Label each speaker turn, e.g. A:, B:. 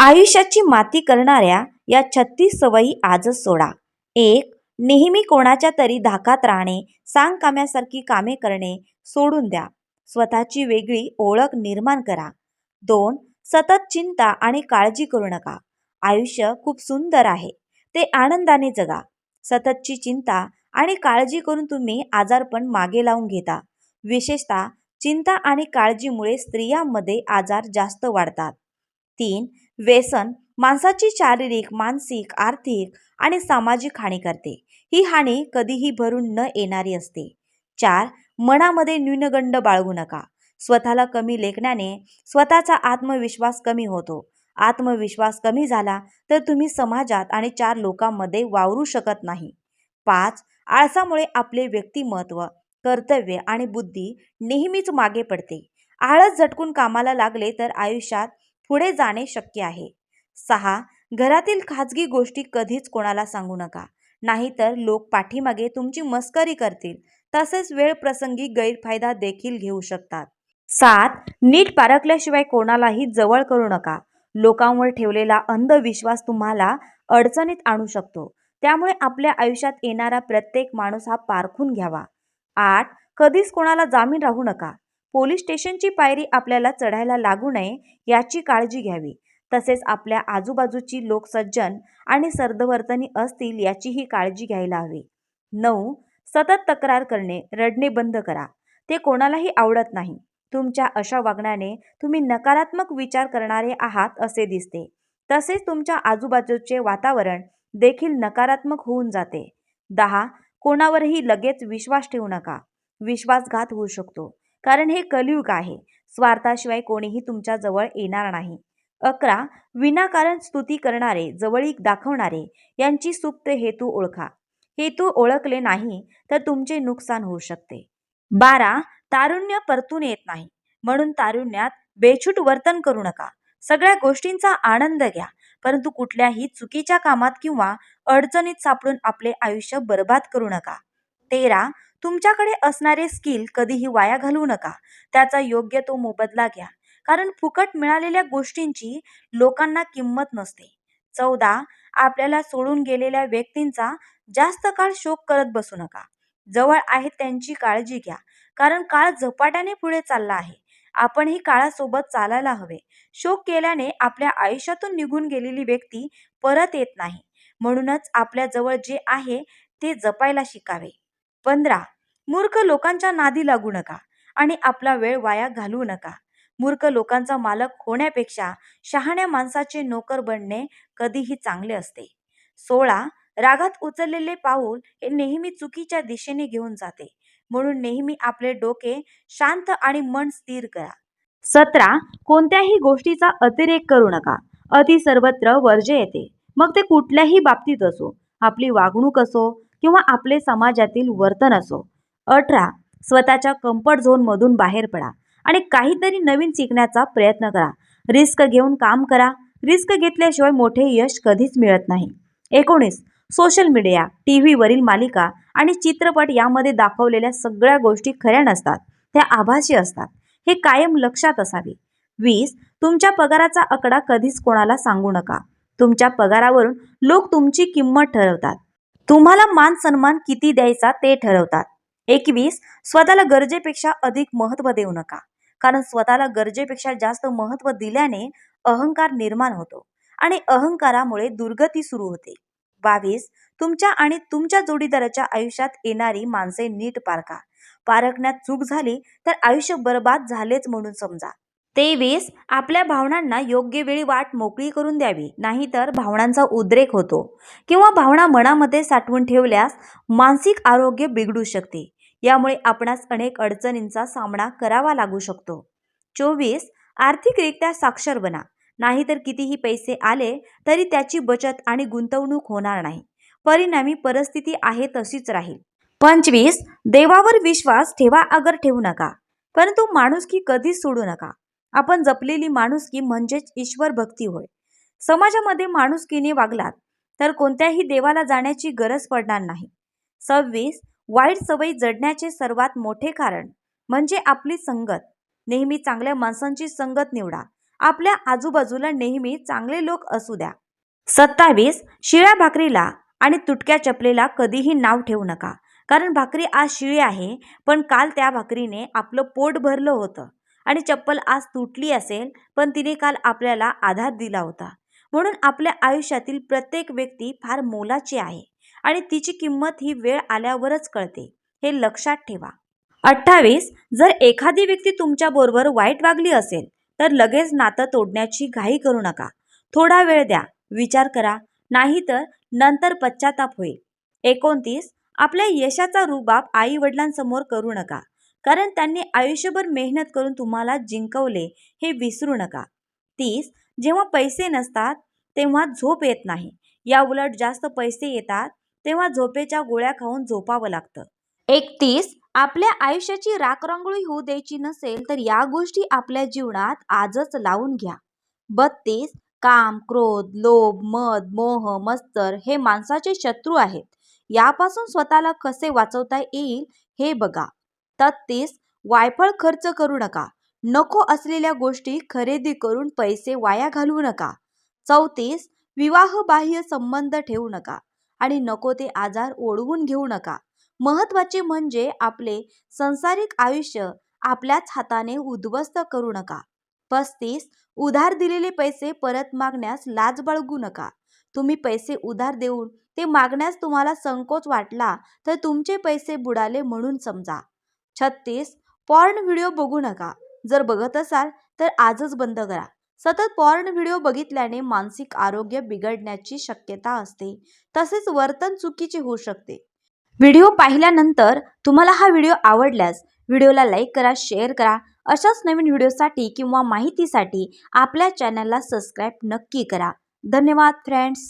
A: आयुष्याची माती करणाऱ्या या छत्तीस सवयी आजच सोडा. एक नेहमी कोणाच्या तरी धाकात राहणे सांगकाम्यासारखी कामे करणे सोडून द्या. स्वतःची वेगळी ओळख निर्माण करा. दोन सतत चिंता आणि काळजी करू नका. आयुष्य खूप सुंदर आहे. ते आनंदाने जगा. सततची चिंता आणि काळजी करून तुम्ही आजारपण मागे लावून घेता. विशेषतः चिंता आणि काळजीमुळे स्त्रियांमध्ये आजार जास्त वाढतात. तीन व्यसन माणसाची शारीरिक मानसिक आर्थिक आणि सामाजिक हानी करते. ही हानी कधीही भरून न येणारी असते. चार मनामध्ये न्यूनगंड बाळगू नका. स्वतःला कमी लेखण्याने स्वतःचा आत्मविश्वास कमी होतो. आत्मविश्वास कमी झाला तर तुम्ही समाजात आणि चार लोकांमध्ये वावरू शकत नाही. पाच आळसामुळे आपले व्यक्तिमत्व कर्तव्य आणि बुद्धी नेहमीच मागे पडते. आळस झटकून कामाला लागले तर आयुष्यात पुढे जाणे शक्य आहे. सहा घरातील खाजगी गोष्टी कधीच कोणाला सांगू नका. नाहीतर लोक पाठीमागे तुमची मस्करी करतील. तसेच वेळ प्रसंगी गैरफायदा देखील घेऊ शकतात. सात नीट पारखल्याशिवाय कोणालाही जवळ करू नका. लोकांवर ठेवलेला अंधविश्वास तुम्हाला अडचणीत आणू शकतो. त्यामुळे आपल्या आयुष्यात येणारा प्रत्येक माणूस हा पारखून घ्यावा. आठ कधीच कोणाला जामीन राहू नका. पोलीस स्टेशनची पायरी आपल्याला चढायला लागू नये याची काळजी घ्यावी. तसेच आपल्या आजूबाजूची लोक सज्जन आणि सर्दवर्तनी असतील याचीही काळजी घ्यायला हवी. नऊ. सतत तक्रार करणे रडणे बंद करा. ते कोणालाही आवडत नाही. तुमच्या अशा वागण्याने तुम्ही नकारात्मक विचार करणारे आहात असे दिसते. तसेच तुमच्या आजूबाजूचे वातावरण देखील नकारात्मक होऊन जाते. दहा. कोणावरही लगेच विश्वास ठेवू नका. विश्वासघात होऊ शकतो. कारण हे कलियुग आहे. स्वार्थाशिवाय कोणीही तुमच्या जवळ येणार नाही. अकरा विनाकारण स्तुती करणारे जवळीक दाखवणारे यांची सुप्त हेतू ओळखा. हेतू ओळखले नाही तर तुमचे नुकसान होऊ शकते. बारा तारुण्य परतून येत नाही. म्हणून तारुण्यात बेछूट वर्तन करू नका. सगळ्या गोष्टींचा आनंद घ्या. परंतु कुठल्याही चुकीच्या कामात किंवा अडचणीत सापडून आपले आयुष्य बर्बाद करू नका. तेरा तुमच्याकडे असणारे स्किल कधीही वाया घालवू नका. त्याचा योग्य तो मोबदला घ्या. कारण फुकट मिळालेल्या गोष्टींची लोकांना किंमत नसते. चौदा आपल्याला सोडून गेलेल्या व्यक्तींचा जास्त काळ शोक करत बसू नका. जवळ आहेत त्यांची काळजी घ्या. कारण काळ झपाट्याने पुढे चालला आहे. आपणही काळासोबत चालायला हवे. शोक केल्याने आपल्या आयुष्यातून निघून गेलेली व्यक्ती परत येत नाही. म्हणूनच आपल्याजवळ जे आहे ते जपायला शिकावे. पंधरा. मूर्ख लोकांच्या नादी लागू नका आणि आपला वेळ वाया घालवू नका. मूर्ख लोकांचा मालक होण्यापेक्षा शहाण्या माणसाचे नोकर बनणे कधीही चांगले असते. सोळा. रागात उचललेले पाऊल हे नेहमी चुकीच्या दिशेने घेऊन जाते. म्हणून नेहमी आपले डोके शांत आणि मन स्थिर करा. सतरा. कोणत्याही गोष्टीचा अतिरेक करू नका. अति सर्वत्र वर्जे येते. मग ते कुठल्याही बाबतीत असो. आपली वागणूक असो किंवा आपले समाजातील वर्तन असो. अठरा स्वतःच्या कम्फर्ट झोनमधून बाहेर पडा आणि काहीतरी नवीन शिकण्याचा प्रयत्न करा. रिस्क घेऊन काम करा. रिस्क घेतल्याशिवाय मोठे यश कधीच मिळत नाही. एकोणीस सोशल मीडिया टी व्हीवरील मालिका आणि चित्रपट यामध्ये दाखवलेल्या सगळ्या गोष्टी खऱ्या नसतात. त्या आभासी असतात. हे कायम लक्षात असावे. वीस तुमच्या पगाराचा आकडा कधीच कोणाला सांगू नका. तुमच्या पगारावरून लोक तुमची किंमत ठरवतात. तुम्हाला मान सन्मान किती द्यायचा ते ठरवतात. एकवीस स्वतःला गरजेपेक्षा अधिक महत्त्व देऊ नका. कारण स्वतःला गरजेपेक्षा जास्त महत्त्व दिल्याने अहंकार निर्माण होतो आणि अहंकारामुळे दुर्गती सुरू होते. बावीस तुमच्या आणि तुमच्या जोडीदाराच्या आयुष्यात येणारी माणसे नीट पारखा. पारखण्यात चूक झाली तर आयुष्य बर्बाद झालेच म्हणून समजा. तेवीस आपल्या भावनांना योग्य वेळी वाट मोकळी करून द्यावी नाहीतर भावनांचा उद्रेक होतो. किंवा भावना मनामध्ये साठवून ठेवल्यास मानसिक आरोग्य बिघडू शकते. यामुळे आपणास अनेक अडचणींचा सामना करावा लागू शकतो. चोवीस आर्थिकरित्या साक्षर बना. नाहीतर कितीही पैसे आले तरी त्याची बचत आणि गुंतवणूक होणार नाही. परिणामी परिस्थिती आहे तशीच राहील. पंचवीस देवावर विश्वास ठेवा अगर ठेवू नका. परंतु माणुसकी कधीच सोडू नका. आपण जपलेली माणुसकी म्हणजेच ईश्वर भक्ती होय. समाजामध्ये माणुसकीने वागलात तर कोणत्याही देवाला जाण्याची गरज पडणार नाही. सव्वीस वाईट सवयी जडण्याचे सर्वात मोठे कारण म्हणजे आपली संगत. नेहमी चांगल्या माणसांची संगत निवडा. आपल्या आजूबाजूला नेहमी चांगले लोक असू द्या. सत्तावीस शिळ्या भाकरीला आणि तुटक्या चपलेला कधीही नाव ठेवू नका. कारण भाकरी आज शिळी आहे पण काल त्या भाकरीने आपलं पोट भरलं होतं. आणि चप्पल आज तुटली असेल पण तिने काल आपल्याला आधार दिला होता. म्हणून आपल्या आयुष्यातील प्रत्येक व्यक्ती फार मोलाची आहे आणि तिची किंमत ही वेळ आल्यावरच कळते. हे लक्षात ठेवा. अठ्ठावीस जर एखादी व्यक्ती तुमच्याबरोबर वाईट वागली असेल तर लगेच नातं तोडण्याची घाई करू नका. थोडा वेळ द्या. विचार करा. नाहीतर नंतर पश्चाताप होईल. एकोणतीस आपल्या यशाचा रुबाब आई वडिलांसमोर करू नका. कारण त्यांनी आयुष्यभर मेहनत करून तुम्हाला जिंकवले हे विसरू नका. तीस जेव्हा पैसे नसतात तेव्हा झोप येत नाही. या उलट जास्त पैसे येतात तेव्हा झोपेच्या गोळ्या खाऊन झोपावं लागतं. एकतीस आपल्या आयुष्याची राखरांगोळी होऊ द्यायची नसेल तर या गोष्टी आपल्या जीवनात आजच लावून घ्या. बत्तीस काम क्रोध लोभ मद मोह मस्तर हे माणसाचे शत्रू आहेत. यापासून स्वतःला कसे वाचवता येईल हे बघा. तत्तीस वायफळ खर्च करू नका. नको असलेल्या गोष्टी खरेदी करून पैसे वाया घालवू नका. चौतीस विवाहबाह्य संबंध ठेवू नका आणि नको ते आजार ओढवून घेऊ नका. महत्त्वाचे म्हणजे आपले संसारिक आयुष्य आपल्याच हाताने उद्ध्वस्त करू नका. पस्तीस उधार दिलेले पैसे परत मागण्यास लाज बाळगू नका. तुम्ही पैसे उधार देऊन ते मागण्यास तुम्हाला संकोच वाटला तर तुमचे पैसे बुडाले म्हणून समजा. छत्तीस पॉर्न व्हिडिओ बघू नका. जर बघत असाल तर आजच बंद करा. सतत पॉर्न व्हिडिओ बघितल्याने मानसिक आरोग्य बिघडण्याची शक्यता असते. तसेच वर्तन चुकीचे होऊ शकते. व्हिडिओ पाहिल्यानंतर तुम्हाला हा व्हिडिओ आवडल्यास व्हिडिओला लाईक करा शेअर करा. अशाच नवीन व्हिडिओसाठी किंवा माहितीसाठी आपल्या चॅनलला सबस्क्राईब नक्की करा. धन्यवाद फ्रेंड्स!